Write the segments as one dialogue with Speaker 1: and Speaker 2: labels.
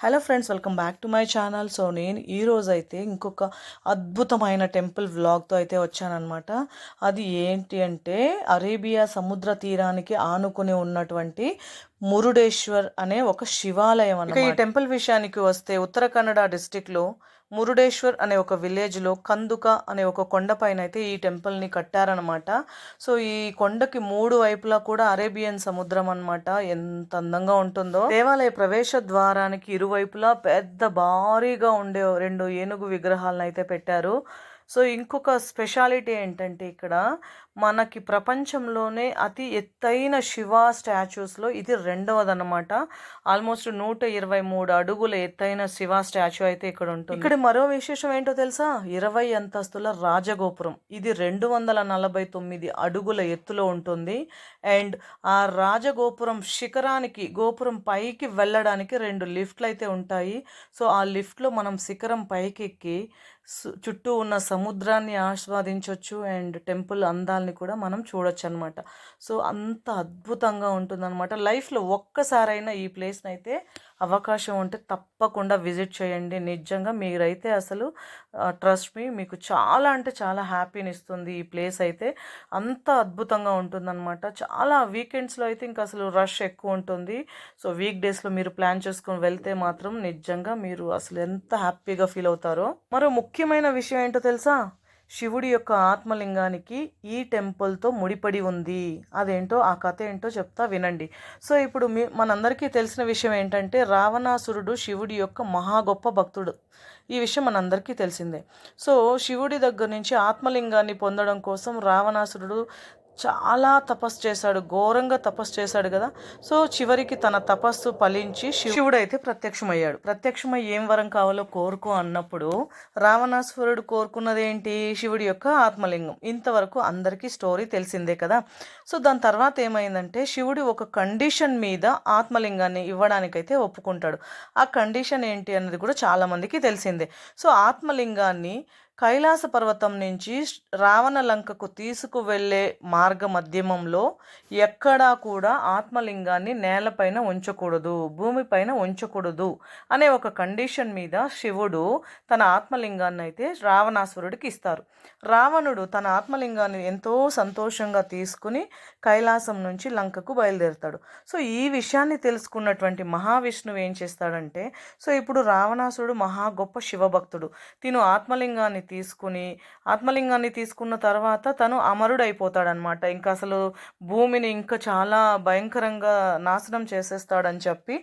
Speaker 1: Hello friends welcome back to my channel. So నేను ఈ రోజు అయితే ఇంకొక అద్భుతమైన టెంపుల్ వ్లాగ్తో అయితే వచ్చానన్నమాట. అది ఏంటి అంటే అరేబియా సముద్ర తీరానికి ఆనుకుని ఉన్నటువంటి మురుడేశ్వర్ అనే ఒక శివాలయం అన్నమాట ఈ టెంపుల్ విషయానికి వస్తే ఉత్తర కన్నడ డిస్టిక్లో మురుడేశ్వర్ అనే ఒక విలేజ్లో కందుక అనే ఒక కొండపైన అయితే ఈ టెంపుల్ని కట్టారనమాట సో ఈ కొండకి మూడు వైపులా కూడా అరేబియన్ సముద్రం అనమాట ఎంత అందంగా ఉంటుందో. దేవాలయ ప్రవేశ ద్వారానికి ఇరువైపులా పెద్ద భారీగా ఉండే రెండు ఏనుగు విగ్రహాలను అయితే పెట్టారు. సో ఇంకొక స్పెషాలిటీ ఏంటంటే ఇక్కడ మనకి ప్రపంచంలోనే అతి ఎత్తైన శివ స్టాచ్యూస్లో ఇది రెండవదనమాట ఆల్మోస్ట్ నూట ఇరవై మూడు అడుగుల ఎత్తైన శివ స్టాచ్యూ అయితే ఇక్కడ ఉంటుంది. ఇక్కడ మరో విశేషం ఏంటో తెలుసా? ఇరవై అంతస్తుల రాజగోపురం. ఇది రెండు వందల నలభై తొమ్మిది అడుగుల ఎత్తులో ఉంటుంది. అండ్ ఆ రాజగోపురం శిఖరానికి గోపురం పైకి వెళ్ళడానికి రెండు లిఫ్ట్లు అయితే ఉంటాయి. సో ఆ లిఫ్ట్లో మనం శిఖరం పైకి ఎక్కి చుట్టూ ఉన్న సముద్రాన్ని ఆస్వాదించవచ్చు అండ్ టెంపుల్ అందాల్ని కూడా మనం చూడొచ్చు అనమాట సో అంత అద్భుతంగా ఉంటుందన్నమాట. లైఫ్లో ఒక్కసారైనా ఈ ప్లేస్ని అయితే అవకాశం ఉంటే తప్పకుండా విజిట్ చేయండి. నిజంగా మీరైతే అసలు ట్రస్ట్ మీ మీకు చాలా అంటే చాలా హ్యాపీని ఇస్తుంది ఈ ప్లేస్ అయితే. అంత అద్భుతంగా ఉంటుందన్నమాట. చాలా వీకెండ్స్లో అయితే ఇంకా అసలు రష్ ఎక్కువ ఉంటుంది. సో వీక్ డేస్లో మీరు ప్లాన్ చేసుకొని వెళ్తే మాత్రం నిజంగా మీరు అసలు ఎంత హ్యాపీగా ఫీల్ అవుతారో. మరో ముఖ్యమైన విషయం ఏంటో తెలుసా? శివుడి యొక్క ఆత్మలింగానికి ఈ టెంపుల్తో ముడిపడి ఉంది. అదేంటో ఆ కథ ఏంటో చెప్తా వినండి. సో ఇప్పుడు మీ మనందరికీ తెలిసిన విషయం ఏంటంటే రావణాసురుడు శివుడి యొక్క మహా గొప్ప భక్తుడు. ఈ విషయం మనందరికీ తెలిసిందే. సో శివుడి దగ్గర నుంచి ఆత్మలింగాన్ని పొందడం కోసం రావణాసురుడు చాలా తపస్సు చేశాడు ఘోరంగా తపస్సు చేశాడు కదా. సో చివరికి తన తపస్సు ఫలించి శివుడు అయితే ప్రత్యక్షమయ్యాడు. ప్రత్యక్షమై ఏం వరం కావాలో కోరుకో అన్నప్పుడు రావణాసురుడు కోరుకున్నది ఏంటి శివుడి యొక్క ఆత్మలింగం. ఇంతవరకు అందరికీ స్టోరీ తెలిసిందే కదా. సో దాని తర్వాత ఏమైందంటే శివుడు ఒక కండిషన్ మీద ఆత్మలింగాన్ని ఇవ్వడానికైతే ఒప్పుకుంటాడు. ఆ కండిషన్ ఏంటి అన్నది కూడా చాలామందికి తెలిసిందే. సో ఆత్మలింగాన్ని కైలాస పర్వతం నుంచి రావణ లంకకు తీసుకువెళ్ళే మార్గ మధ్యమంలో ఎక్కడా కూడా ఆత్మలింగాన్ని నేలపైన ఉంచకూడదు భూమిపైన ఉంచకూడదు అనే ఒక కండిషన్ మీద శివుడు తన ఆత్మలింగాన్ని అయితే రావణాసురుడికి ఇస్తారు. రావణుడు తన ఆత్మలింగాన్ని ఎంతో సంతోషంగా తీసుకుని కైలాసం నుంచి లంకకు బయలుదేరుతాడు. సో ఈ విషయాన్ని తెలుసుకున్నటువంటి మహావిష్ణువు ఏం చేస్తాడంటే సో ఇప్పుడు రావణాసురుడు మహా గొప్ప శివభక్తుడు. తిను ఆత్మలింగాన్ని తీసుకుని ఆత్మలింగాన్ని తీసుకున్న తర్వాత తను అమరుడైపోతాడనమాట ఇంకా అసలు భూమిని ఇంకా చాలా భయంకరంగా నాశనం చేసేస్తాడని చెప్పి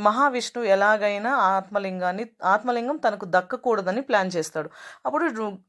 Speaker 1: మహావిష్ణు మహావిష్ణువు ఎలాగైనా ఆత్మలింగాన్ని ఆత్మలింగం తనకు దక్కకూడదని ప్లాన్ చేస్తాడు. అప్పుడు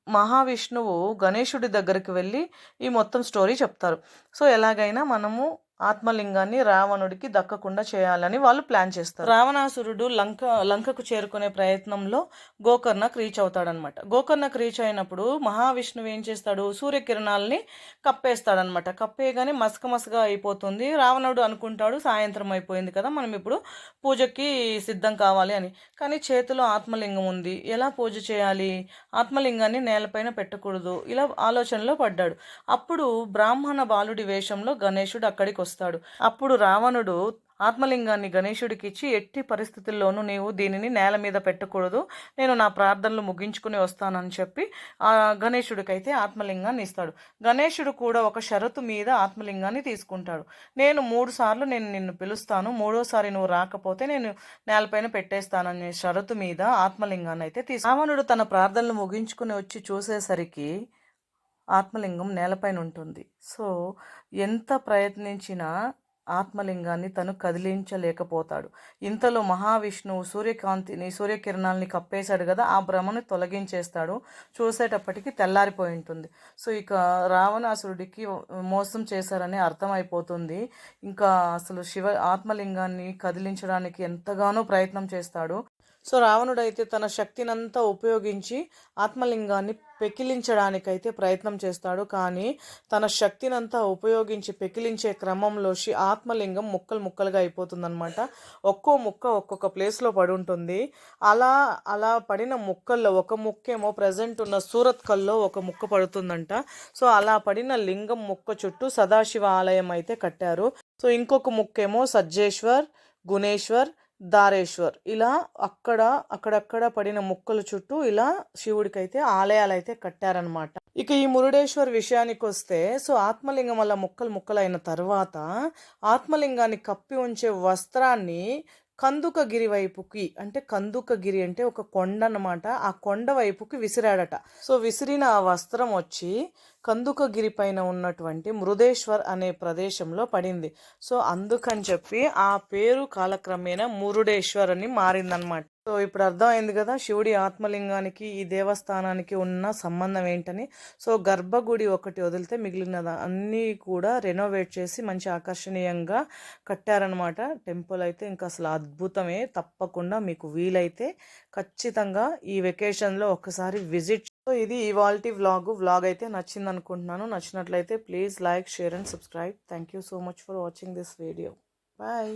Speaker 1: మహావిష్ణువు గణేశుడి దగ్గరికి వెళ్ళి ఈ మొత్తం స్టోరీ చెప్తారు. సో ఎలాగైనా మనము ఆత్మలింగాన్ని రావణుడికి దక్కకుండా చేయాలని వాళ్ళు ప్లాన్ చేస్తారు. రావణాసురుడు లంక లంకకు చేరుకునే ప్రయత్నంలో గోకర్ణకు రీచ్ అవుతాడనమాట గోకర్ణకు రీచ్ అయినప్పుడు మహావిష్ణువు ఏం చేస్తాడు? సూర్యకిరణాలని కప్పేస్తాడనమాట కప్పేయగానే మసక మసగా అయిపోతుంది. రావణుడు అనుకుంటాడు సాయంత్రం అయిపోయింది కదా మనం ఇప్పుడు పూజకి సిద్ధం కావాలి అని. కానీ చేతిలో ఆత్మలింగం ఉంది. ఎలా పూజ చేయాలి? ఆత్మలింగాన్ని నేలపైన పెట్టకూడదు. ఇలా ఆలోచనలో పడ్డాడు. అప్పుడు బ్రాహ్మణ బాలుడి వేషంలో గణేశుడు అక్కడికి వస్తాడు. అప్పుడు రావణుడు ఆత్మలింగాన్ని గణేశుడికి ఇచ్చి ఎట్టి పరిస్థితుల్లోనూ నీవు దీనిని నేల మీద పెట్టకూడదు. నేను నా ప్రార్థనలు ముగించుకుని వస్తానని చెప్పి ఆ గణేశుడికైతే ఆత్మలింగాన్ని ఇస్తాడు. గణేశుడు కూడా ఒక షరతు మీద ఆత్మలింగాన్ని తీసుకుంటాడు. నేను మూడు సార్లు నేను నిన్ను పిలుస్తాను. మూడోసారి నువ్వు రాకపోతే నేను నేలపైన పెట్టేస్తాననే షరతు మీద ఆత్మలింగాన్ని అయితే తీసుకు రావణుడు తన ప్రార్థనలు ముగించుకుని వచ్చి చూసేసరికి ఆత్మలింగం నేలపైన ఉంటుంది సో ఎంత ప్రయత్నించినా ఆత్మలింగాన్ని తను కదిలించలేకపోతాడు. ఇంతలో మహావిష్ణువు సూర్యకాంతిని సూర్యకిరణాలని కప్పేశాడు కదా ఆ భ్రమను తొలగించేస్తాడు. చూసేటప్పటికి తెల్లారిపోయి ఉంటుంది సో ఇక రావణాసురుడికి మోసం చేశారని అర్థమైపోతుంది. ఇంకా అసలు శివ ఆత్మలింగాన్ని కదిలించడానికి ఎంతగానో ప్రయత్నం చేస్తాడు. సో రావణుడైతే తన శక్తినంతా ఉపయోగించి ఆత్మలింగాన్ని పెకిలించడానికైతే ప్రయత్నం చేస్తాడు. కానీ తన శక్తినంతా ఉపయోగించి పెకిలించే క్రమంలో ఆత్మలింగం ముక్కలు ముక్కలుగా అయిపోతుందనమాట ఒక్కో ముక్క ఒక్కొక్క ప్లేస్లో పడి ఉంటుంది అలా అలా పడిన ముక్కల్లో ఒక ముక్కేమో ప్రజెంట్ ఉన్న సూరత్ కల్లో ఒక ముక్క పడుతుందంట. సో అలా పడిన లింగం ముక్క చుట్టూ సదాశివ ఆలయం అయితే కట్టారు. సో ఇంకొక ముక్కేమో సజ్జేశ్వర్ గుణేశ్వర్ దారేశ్వర్. ఇలా అక్కడ అక్కడక్కడ పడిన ముక్కల చుట్టూ ఇలా శివుడికి అయితే ఆలయాలు అయితే కట్టారనమాట ఇక ఈ మురుడేశ్వర్ విషయానికి వస్తే సో ఆత్మలింగం వల్ల ముక్కలు ముక్కలైన తర్వాత ఆత్మలింగాన్ని కప్పి ఉంచే వస్త్రాన్ని కందుకగిరి వైపుకి అంటే కందుకగిరి అంటే ఒక కొండ అన్నమాట ఆ కొండ వైపుకి విసిరాడట. సో విసిరిన ఆ వస్త్రం వచ్చి కందుకగిరి పైన ఉన్నటువంటి మృదేశ్వర్ అనే ప్రదేశంలో పడింది. సో అందుకని చెప్పి ఆ పేరు కాలక్రమేణా మురుడేశ్వర్ అని మారిందనమాట సో ఇప్పుడు అర్థమైంది కదా శివుడి ఆత్మలింగానికి ఈ దేవస్థానానికి ఉన్న సంబంధం ఏంటని. సో గర్భగుడి ఒకటి వదిలితే మిగిలిన అన్నీ కూడా రెనోవేట్ చేసి మంచి ఆకర్షణీయంగా కట్టారనమాట టెంపుల్ అయితే ఇంకా అసలు అద్భుతమే. తప్పకుండా మీకు వీలైతే ఖచ్చితంగా ఈ వెకేషన్లో ఒకసారి విజిట్ సో ఇది ఇవాల్టి వ్లాగ్ వ్లాగ్ అయితే నచ్చింది అనుకుంటున్నాను నచ్చినట్లయితే please like share and subscribe thank you so much for watching this video bye